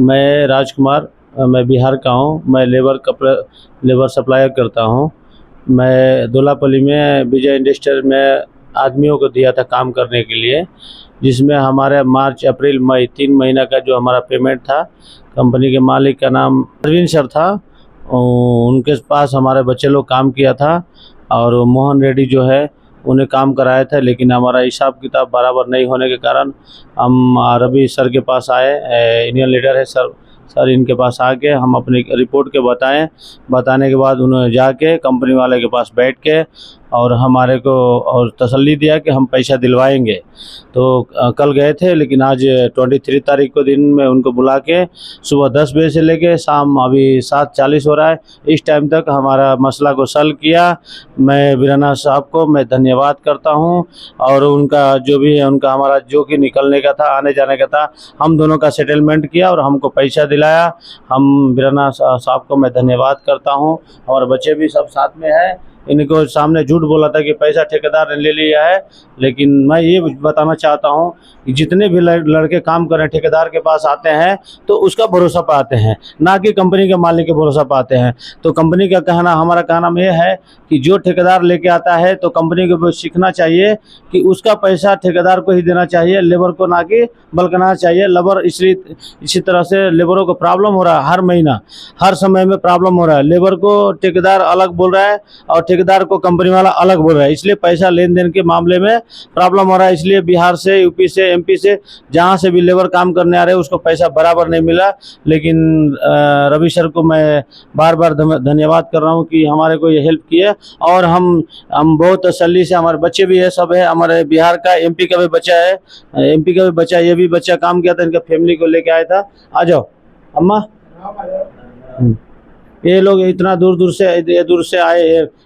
मैं राजकुमार मैं बिहार का हूँ। मैं लेबर कपड़े, लेबर सप्लायर करता हूँ। मैं दोलापल्ली में विजय इंडस्ट्रियल में आदमियों को दिया था काम करने के लिए, जिसमें हमारे मार्च, अप्रैल, मई, तीन महीना का जो हमारा पेमेंट था, कंपनी के मालिक का नाम अरविंद सर था। उनके पास हमारे बच्चे लोग काम किया था और मोहन रेड्डी जो है उन्हें काम कराया था, लेकिन हमारा हिसाब किताब बराबर नहीं होने के कारण हम रवि सर के पास आए इंडियन लीडर है सर सर इनके पास आके हम अपनी रिपोर्ट के बताएँ। बताने के बाद उन्होंने जाके कंपनी वाले के पास बैठ के और हमारे को और तसल्ली दिया कि हम पैसा दिलवाएँगे। तो कल गए थे, लेकिन आज ट्वेंटी थ्री तारीख को दिन में उनको बुला के सुबह दस बजे से लेके शाम अभी सात चालीस हो रहा है। इस टाइम तक हमारा मसला को सल किया। मैं बिराना साहब को मैं धन्यवाद करता हूँ और उनका जो भी है, उनका हमारा जो कि निकलने का था, आने जाने का था, हम दोनों का सेटलमेंट किया और हमको पैसा दिलाया। हम बिराना साहब को मैं धन्यवाद करता हूँ। और बच्चे भी सब साथ में है। इनको सामने झूठ बोला था कि पैसा ठेकेदार ने ले लिया है, लेकिन मैं ये बताना चाहता हूँ कि जितने भी लड़के काम कर ठेकेदार के पास आते हैं तो उसका भरोसा पाते हैं, ना कि कंपनी के मालिक के भरोसा पाते हैं। तो कंपनी का कहना, हमारा कहना में ये है कि जो ठेकेदार लेके आता है तो कंपनी को सीखना चाहिए कि उसका पैसा ठेकेदार को ही देना चाहिए, लेबर को ना कि बल्कना चाहिए। लेबर इसलिए इसी तरह से लेबरों को प्रॉब्लम हो रहा है हर महीना, हर समय में प्रॉब्लम हो रहा है। लेबर को ठेकेदार अलग बोल रहा है और ठेकेदार को कंपनी वाला अलग बोल रहा है। इसलिए पैसा लेन देन के मामले में प्रॉब्लम हो रहा है। इसलिए बिहार से यूपी से एमपी से जहाँ से भी लेबर काम करने आ रहे हैं उसको पैसा बराबर नहीं मिला। लेकिन रवि सर को मैं बार बार धन्यवाद कर रहा हूँ कि हमारे को ये हेल्प किए और हम हम बहुत तसल्ली से हमारे बच्चे भी है सब है। हमारे बिहार का एमपी का भी बच्चा है। एमपी का भी बच्चा ये भी बच्चा काम किया था इनका फैमिली को लेके आया था। आ जाओ। अम्मा? हम्म। ये लोग इतना दूर दूर से दूर से आए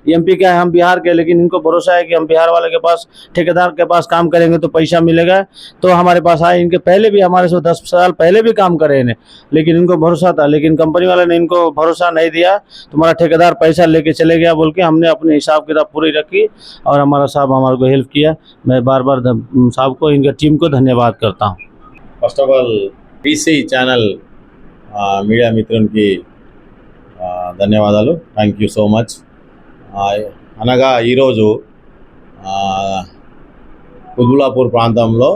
एम पी के हम बिहार के, लेकिन इनको भरोसा है कि हम बिहार वाले के पास, ठेकेदार के पास काम करेंगे तो पैसा मिलेगा तो हमारे पास आए, इनके पहले भी, हमारे से दस साल पहले भी काम करे इन्हें, लेकिन इनको भरोसा था, लेकिन कंपनी वाले ने इनको भरोसा नहीं दिया, तुम्हारा ठेकेदार पैसा लेके चले गया बोल के हमने अपने हिसाब किताब पूरी रखी, और हमारा साहब हमारे को हेल्प किया, मैं बार बार साहब को, इनके टीम को धन्यवाद करता हूँ। First of all P C channel media मित्रों की ధన్యవాదాలు. థ్యాంక్ యూ సో మచ్ అనగా ఈరోజు ఆ, ప్రాంతంలో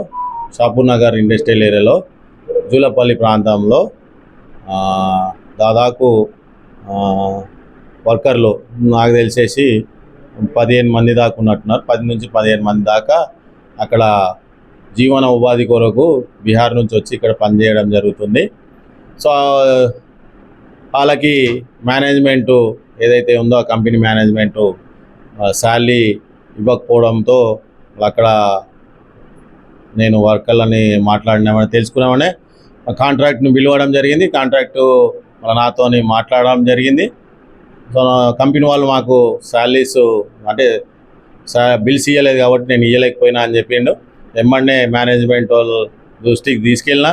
షాపూర్ నగర్ ఇండస్ట్రియల్ ఏరియాలో జూలపల్లి ప్రాంతంలో దాదాపు వర్కర్లు నాకు తెలిసేసి పదిహేను మంది దాకా ఉన్నట్టున్నారు. పది నుంచి పదిహేను మంది దాకా అక్కడ జీవన ఉపాధి కొరకు బీహార్ నుంచి వచ్చి ఇక్కడ పనిచేయడం జరుగుతుంది. సో వాళ్ళకి మేనేజ్మెంటు ఏదైతే ఉందో ఆ కంపెనీ మేనేజ్మెంటు శాలరీ ఇవ్వకపోవడంతో అక్కడ నేను వర్కర్లని మాట్లాడినామని తెలుసుకున్నామనే కాంట్రాక్ట్ని పిలవడం జరిగింది. కాంట్రాక్టు నాతో నాతోని మాట్లాడడం జరిగింది. సో కంపెనీ వాళ్ళు మాకు శాలరీస్ అంటే బిల్స్ ఇవ్వలేదు కాబట్టి నేను ఇవ్వలేకపోయినా అని చెప్పిండు. ఎమ్మడే మేనేజ్మెంట్ వాళ్ళు దృష్టికి తీసుకెళ్ళినా.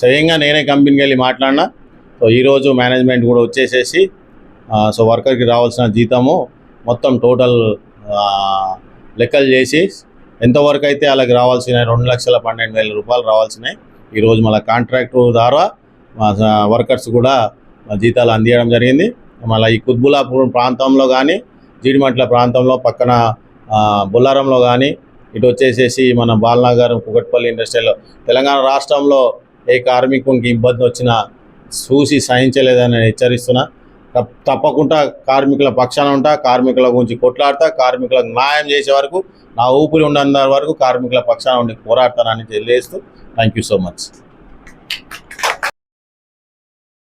స్వయంగా నేనే కంపెనీకి వెళ్ళి మాట్లాడినా. సో ఈరోజు మేనేజ్మెంట్ కూడా వచ్చేసేసి సో వర్కర్కి రావాల్సిన జీతము మొత్తం టోటల్ లెక్కలు చేసి ఎంతవరకు అయితే వాళ్ళకి రావాల్సిన రెండు లక్షల పన్నెండు వేల రూపాయలు రావాల్సినాయి ఈరోజు మళ్ళీ కాంట్రాక్టు ద్వారా మా వర్కర్స్ కూడా జీతాలు అందియడం జరిగింది. మళ్ళీ ఈ కుత్బులాపూర్ ప్రాంతంలో కానీ జీడిమట్ల ప్రాంతంలో పక్కన బొల్లారంలో కానీ ఇటు వచ్చేసేసి మన బాలనగర్ కుకట్పల్లి ఇండస్ట్రీలో తెలంగాణ రాష్ట్రంలో ఏ కార్మికునికి ఇబ్బంది వచ్చినా చూసి సహించలేదని హెచ్చరిస్తున్నా. తప్పకుండా కార్మికుల పక్షాన ఉంటా కార్మికుల గురించి కొట్లాడతా కార్మికులకు న్యాయం చేసే వరకు నా ఊపిరి ఉన్నంత వరకు కార్మికుల పక్షాన ఉండి పోరాడతానని తెలియజేస్తూ థ్యాంక్ యూ సో మచ్